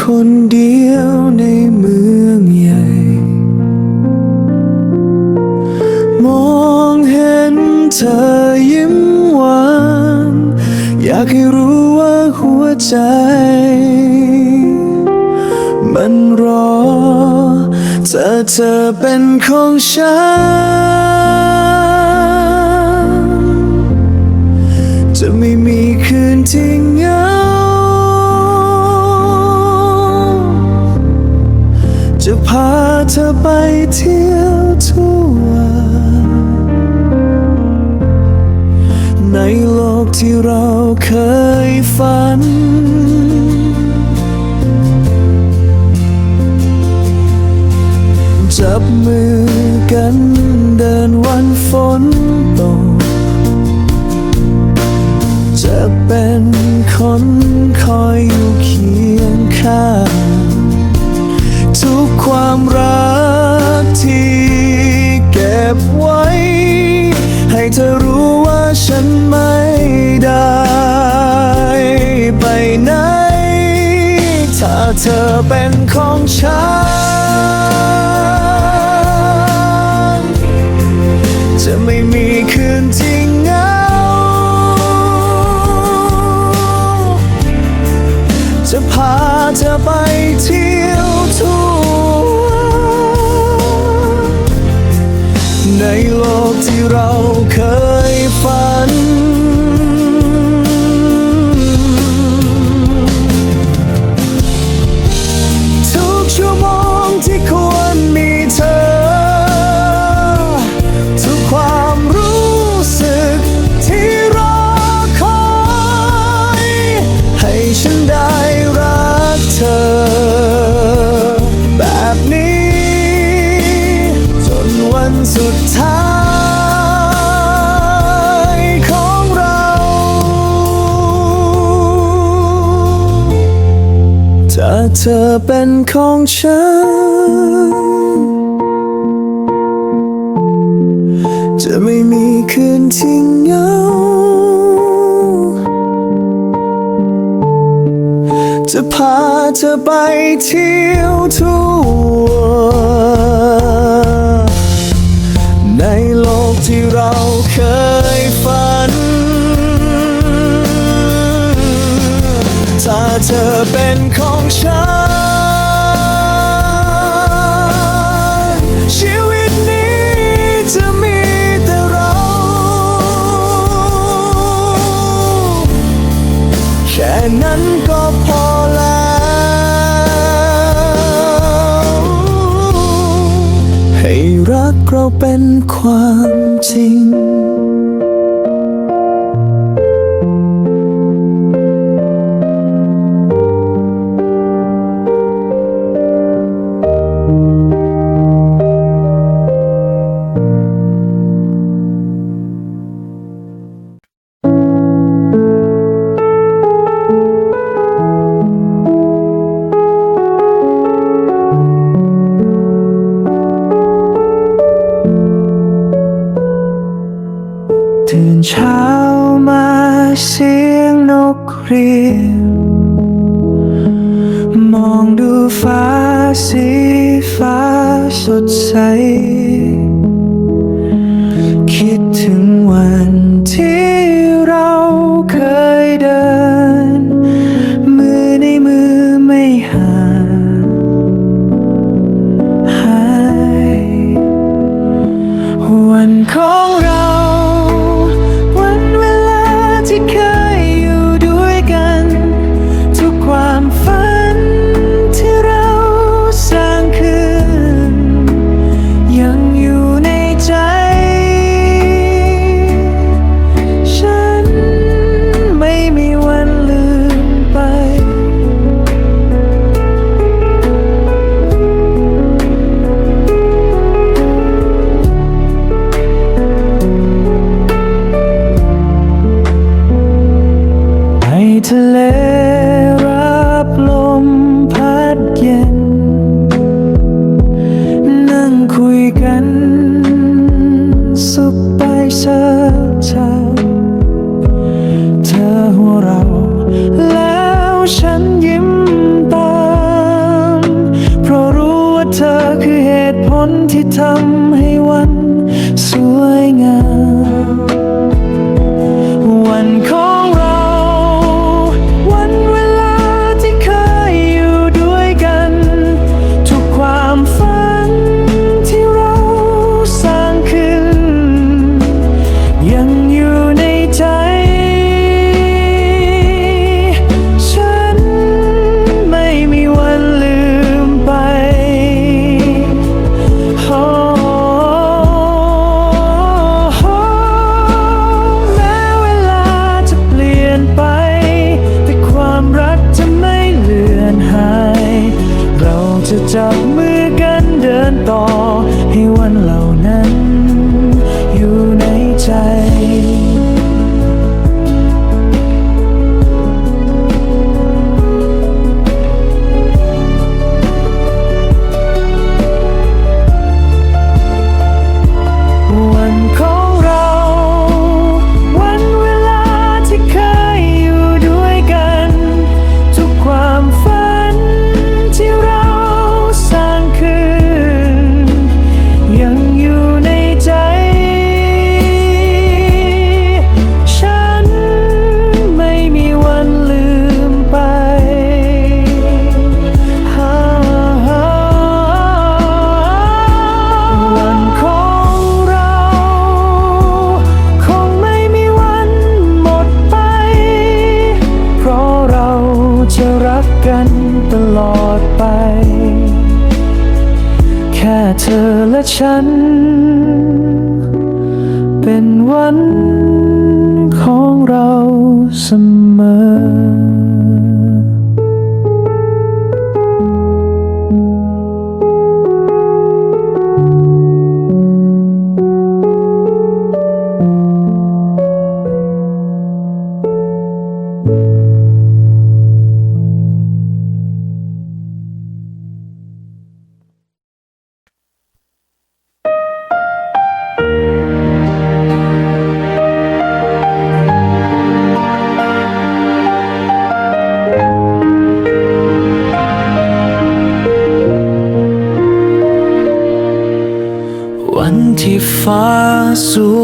คนเดียวในเมืองใหญ่ มองเห็นเธอยิ้มหวาน อยากให้รู้ว่าหัวใจ มันรอ เธอเธอเป็นของฉัน จะไม่มีคืนที่เงา จะพาเธอไปเที่ยวทั่วในโลกที่เราเคยฝัน สุดท้ายของเรา ถ้าเธอเป็นของฉัน จะไม่มีคืนที่เหงา จะพาเธอไปเที่ยวทั่ว ที่เราเคยฝัน ถ้าเธอเป็นของฉัน เราเป็นความจริง จับมือกันเดินต่อ ให้วันเหล่า ฉันเป็น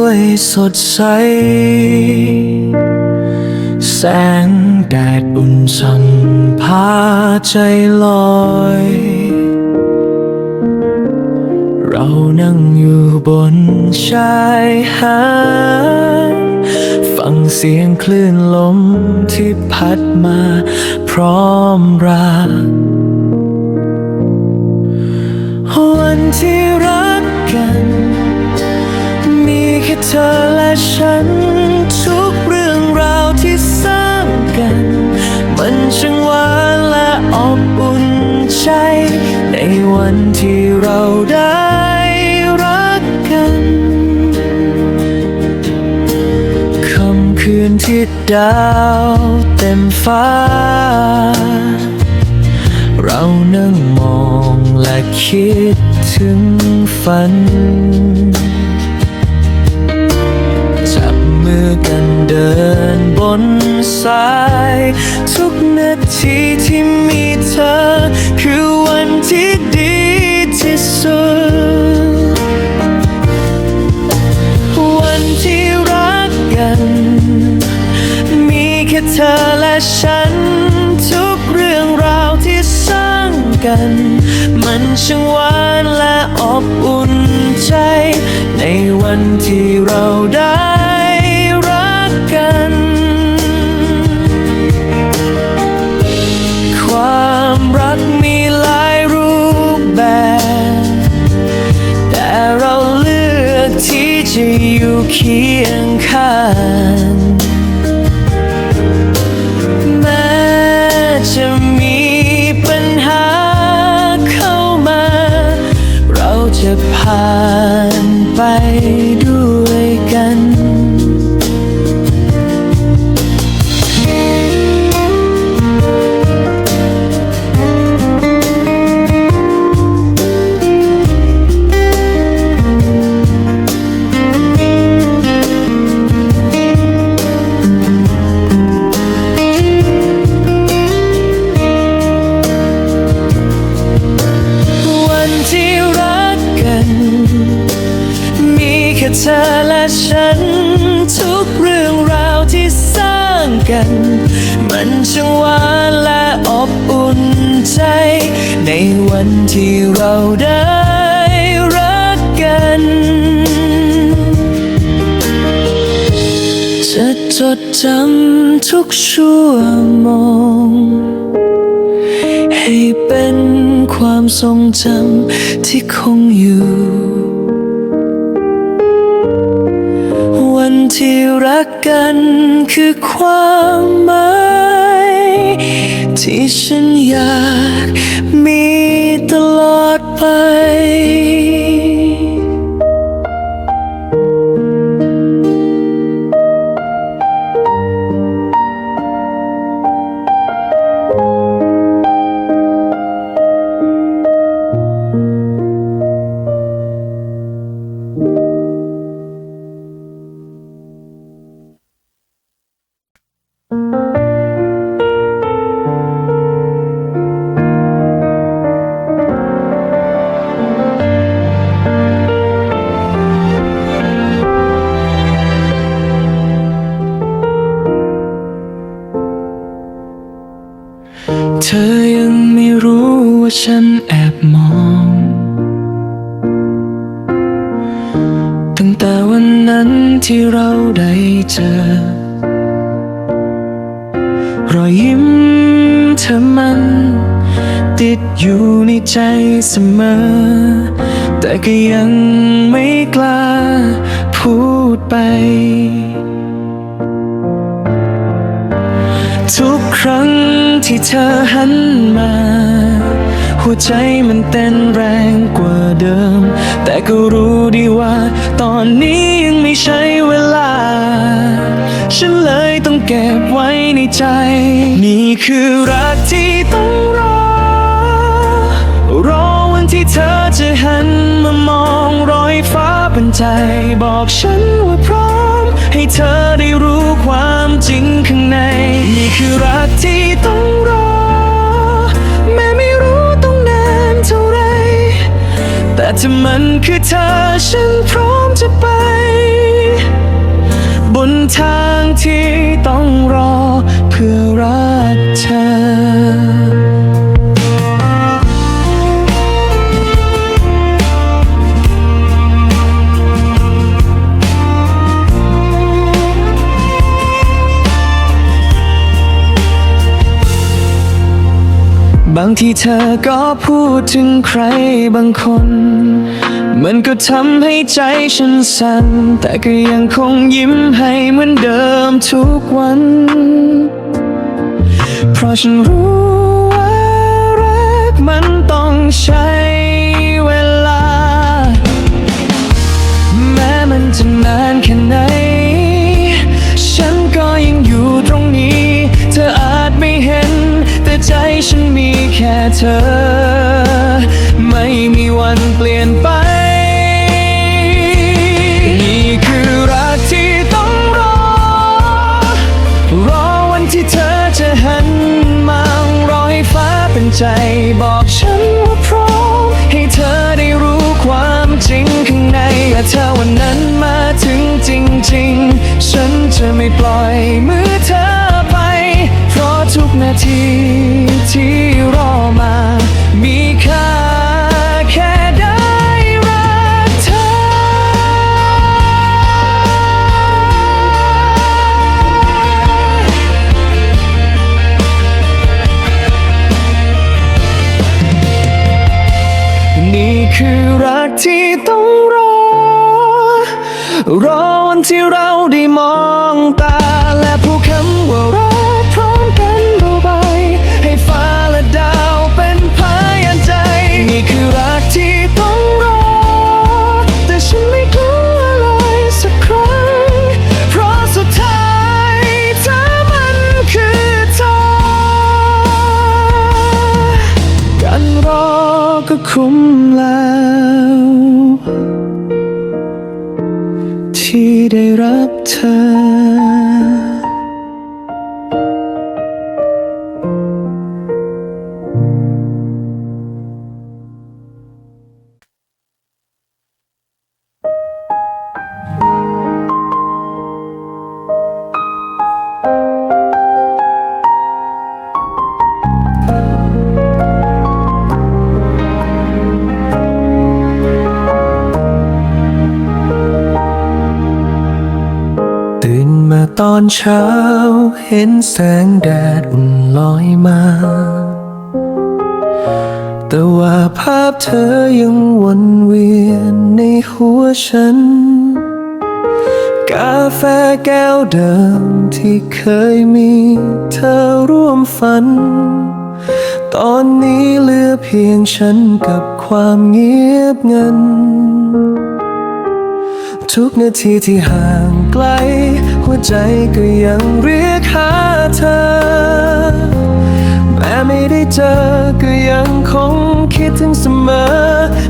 วยสดใส แสงแดดอุ่นช่ำพาใจลอย เรานั่งอยู่บนชายหาดฟังเสียงคลื่นลมที่พัดมาพร้อมรักวันที่รักกัน ค่เธอและฉัน ทุกเรื่องราวที่สร้างกัน มันช่างหวานและอบอุ่นใจ ในวันที่เราได้รักกันค่ำคืนที่ดาวเต็มฟ้า เรานั่งมองและคิดถึงฝัน มือกันเดินบนสาย ทุกนาทีที่มีเธอ คือวันที่ดีที่สุด วันที่รักกัน มีแค่เธอและฉัน ทุกเรื่องราวที่สร้างกัน มันช่างหวานและอบอุ่นใจ ในวันที่เราได้ เคียง มีแค่เธอและฉัน ทุกเรื่องราวที่สร้างกัน มันช่างหวานและอบอุ่นใจ ในวันที่เราได้รักกัน จะจดจำทุกชั่วโมง ให้เป็นความทรงจำที่คงอยู่ กกันคือความหมายที่ฉันอยากมีตลอดไป เสมอ แต่ก็ยังไม่กล้าพูดไป ทุกครั้งที่เธอหันมา หัวใจมันเต้นแรงกว่าเดิม แต่ก็รู้ดีว่า ตอนนี้ยังไม่ใช่เวลา ฉันเลยต้องเก็บไว้ในใจ นี่คือรักที่ ใจ บอกฉันว่าพร้อม ให้เธอได้รู้ความจริงข้างใน นี่คือรักที่ต้องรอ แม้ไม่รู้ต้องนานเท่าไร แต่ถ้ามันคือเธอฉันพร้อมจะไป บนทางที่ต้องรอ เพื่อรักเธอ ที่เธอก็พูดถึงใครบางคน มันก็ทำให้ใจฉันสั่น แต่ก็ยังคงยิ้มให้เหมือนเดิมทุกวัน เพราะฉันรู้ว่ารักมันต้องใช้ ฉันมีแค่เธอ ไม่มีวันเปลี่ยนไป นี่คือรักที่ต้องรอ รอวันที่เธอจะหันมารอให้ฟ้าเป็นใจบอกฉันว่าพร้อมให้เธอได้รู้ความจริงข้างในและถ้าวันนั้นมาถึงจริง ๆ ฉันจะไม่ปล่อยมือเธอ ทุกนาทีที่รอมา มีค่าแค่ได้รักเธอ นี่คือรักที่ต้องรอ รอวันที่เราได้มองตา อนเช้าเห็นแสงแดดอุ่นลอยมา แต่ว่าภาพเธอยังวนเวียนในหัวฉัน กาแฟแก้วเดิมที่เคยมีเธอร่วมฝัน ตอนนี้เหลือเพียงฉันกับความเงียบเงัน ทุกนาทีที่ห่างไกล หัวใจก็ยังเรียกหาเธอ แม้ไม่ได้เจอก็ยังคงคิดถึงเสมอ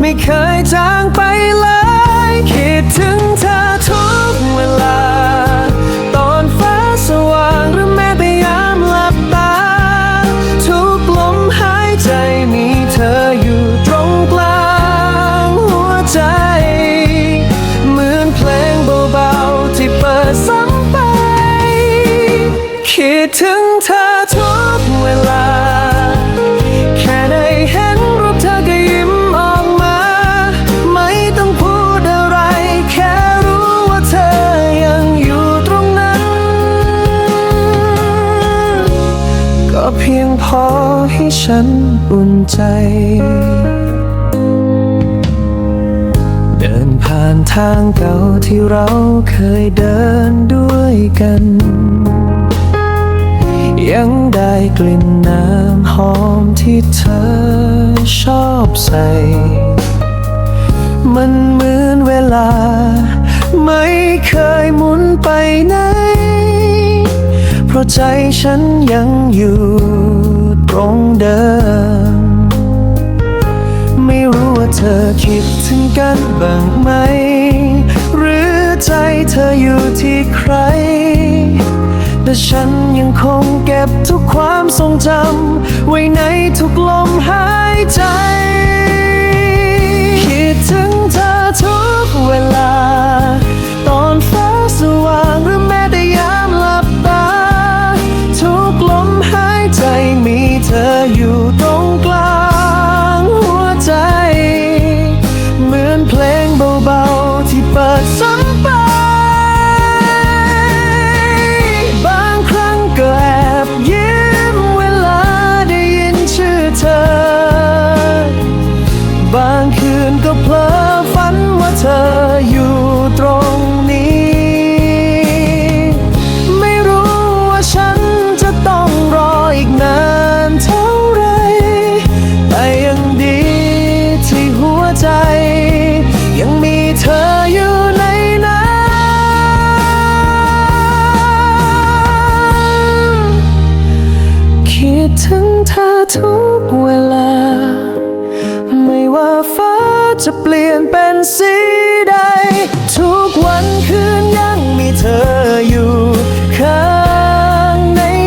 ไม่เคยจางไปเลย คิดถึงเธอทุกเวลา ฉันอุ่นใจ เดินผ่านทางเก่าที่เราเคยเดินด้วยกัน ยังได้กลิ่นน้ำหอมที่เธอชอบใส่ มันเหมือนเวลา ไม่เคยหมุนไปไหน เพราะใจฉันยังอยู่ รงเดิม ไม่รู้ว่าเธอคิดถึงกันบ้างไหม หรือใจเธออยู่ที่ใคร แต่ฉันยังคงเก็บทุกความทรงจำไว้ในทุกลมหายใจ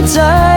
ใ